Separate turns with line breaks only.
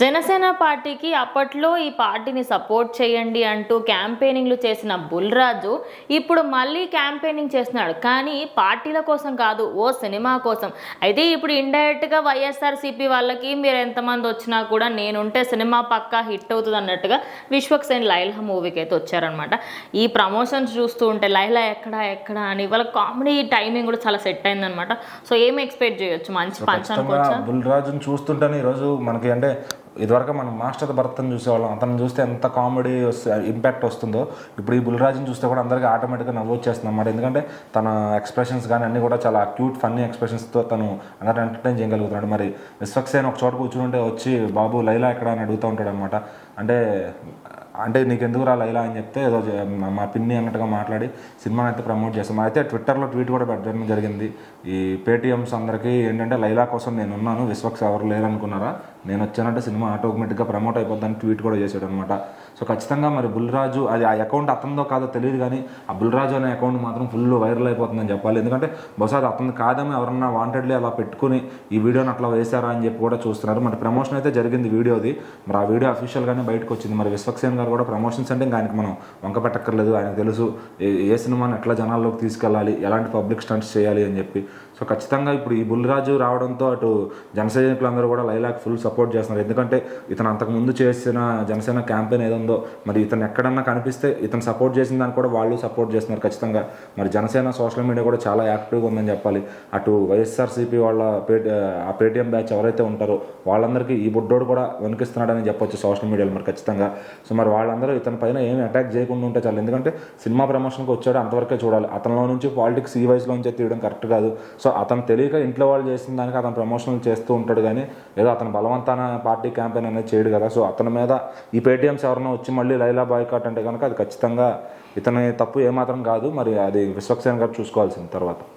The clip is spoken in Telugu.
జనసేన పార్టీకి అప్పట్లో ఈ పార్టీని సపోర్ట్ చేయండి అంటూ క్యాంపెయినింగ్లు చేసిన బుల్రాజు ఇప్పుడు మళ్ళీ క్యాంపెయినింగ్ చేస్తున్నాడు. కానీ పార్టీల కోసం కాదు ఓ సినిమా కోసం. అయితే ఇప్పుడు ఇండైరెక్ట్గా వైఎస్ఆర్సీపీ వాళ్ళకి మీరు ఎంతమంది వచ్చినా కూడా నేనుంటే సినిమా పక్కా హిట్ అవుతుంది అన్నట్టుగా విశ్వక్సేన్ లైలా మూవీకి అయితే వచ్చారనమాట ఈ ప్రమోషన్స్ చూస్తూ ఉంటే లైలా ఎక్కడ ఎక్కడ అని వాళ్ళ కామెడీ టైమింగ్ కూడా చాలా సెట్ అయిందనమాట సో ఏం ఎక్స్పెక్ట్ చేయొచ్చు? మంచి పంచ్
ఖచ్చితంగా
అనుకోవచ్చా
బుల్రాజుని చూస్తుంటేనే ఈరోజు మనకి అంటే ఇదివరకు మనం మాస్టర్ భర్తను చూసేవాళ్ళం. అతను చూస్తే ఎంత కామెడీ ఇంపాక్ట్ వస్తుందో ఇప్పుడు ఈ బుల్రాజ్ని చూస్తే కూడా అందరికీ ఆటోమేటిక్గా నవ్వు వచ్చేస్తుంది అన్నమాట. ఎందుకంటే తన ఎక్స్ప్రెషన్స్ కానీ అన్ని కూడా చాలా క్యూట్ ఫన్నీ ఎక్స్ప్రెషన్స్తో తను అందరూ ఎంటర్టైన్ చేయగలుగుతున్నాడు. మరి విశ్వక్సేన్ ఒక చోట కూర్చుంటే వచ్చి బాబు లైలా ఎక్కడ? అని అడుగుతూ ఉంటాడు అనమాట అంటే అంటే నీకు ఎందుకు రా లైలా అని చెప్తే ఏదో మా- మా పిన్ని అన్నట్టుగా మాట్లాడి సినిమాని అయితే ప్రమోట్ చేస్తాం. అయితే ట్విట్టర్లో ట్వీట్ కూడా పెట్టడం జరిగింది. ఈ పేటిఎమ్స్ అందరికీ ఏంటంటే లైలా కోసం నేను ఉన్నాను విశ్వక్స్ ఎవరు లేరనుకున్నారా? నేను వచ్చానంటే సినిమా ఆటోమేటిక్గా ప్రమోట్ అయిపోద్దని ట్వీట్ కూడా చేశాడు అనమాట సో ఖచ్చితంగా మరి బుల్రాజు అది ఆ అకౌంట్ అతనిదో కాదో తెలియదు కానీ ఆ బుల్రాజు అనే అకౌంట్ మాత్రం ఫుల్ వైరల్ అయిపోతుందని చెప్పాలి. ఎందుకంటే బహుశా అది అతను కాదేమో ఎవరన్నా వాంటెడ్లీ అలా పెట్టుకుని ఈ వీడియోని అట్లా వేశారా అని చెప్పి కూడా చూస్తున్నారు. మరి ప్రమోషన్ అయితే జరిగింది వీడియోది. మరి ఆ వీడియో అఫీషియల్గానే బయటకు వచ్చింది. మరి విశ్వక్సేన్ గారు కూడా ప్రమోషన్స్ అంటే ఇంకా ఆయనకి మనం వంక పెట్టక్కర్లేదు. ఆయనకు తెలుసు ఏ- ఏ సినిమాని ఎట్లా జనాల్లోకి తీసుకెళ్ళాలి ఎలాంటి పబ్లిక్ స్టంట్స్ చేయాలి అని చెప్పి. సో ఖచ్చితంగా ఇప్పుడు ఈ బుల్రాజు రావడంతో అటు జన అందరూ కూడా లైలాక్ ఫుల్ సపోర్ట్ చేస్తున్నారు. ఎందుకంటే ఇతను అంతకుముందు చేసిన జనసేన క్యాంపెయిన్ ఏదుందో మరి ఇతను ఎక్కడన్నా కనిపిస్తే ఇతను సపోర్ట్ చేసిన దాన్ని కూడా వాళ్ళు సపోర్ట్ చేస్తున్నారు ఖచ్చితంగా. మరి జనసేన సోషల్ మీడియా కూడా చాలా యాక్టివ్గా ఉందని చెప్పాలి. అటు వైఎస్ఆర్సీపీ వాళ్ళ ఆ పేటీఎం బ్యాచ్ ఎవరైతే ఉంటారో వాళ్ళందరికీ ఈ బుడ్డోడు కూడా వణికిస్తున్నాడని చెప్పొచ్చు సోషల్ మీడియాలో మరి ఖచ్చితంగా. సో మరి వాళ్ళందరూ ఇతని పైన ఏమి అటాక్ చేయకుండా ఉంటే చాలు. ఎందుకంటే సినిమా ప్రమోషన్కి వచ్చాడు అంతవరకే చూడాలి. అతనిలో నుంచి పాలిటిక్స్ ఈ వయసులో నుంచి తీయడం కరెక్ట్ కాదు. సో అతను తెలియక ఇంట్లో వాళ్ళు చేసిన దానికి అతను ప్రమోషన్లు చేస్తూ ఉంటాడు కానీ ఏదో అతను బలవంతాన పార్టీ క్యాంపెయిన్ అనేది చేయడు కదా. సో అతని మీద ఈ పేటీఎంస్ ఎవరైనా వచ్చి మళ్ళీ లైలా బాయ్కాట్ అంటే కనుక అది ఖచ్చితంగా ఇతని తప్పు ఏమాత్రం కాదు. మరి అది విశ్వక్సేన్ గారు చూసుకోవాల్సింది తర్వాత.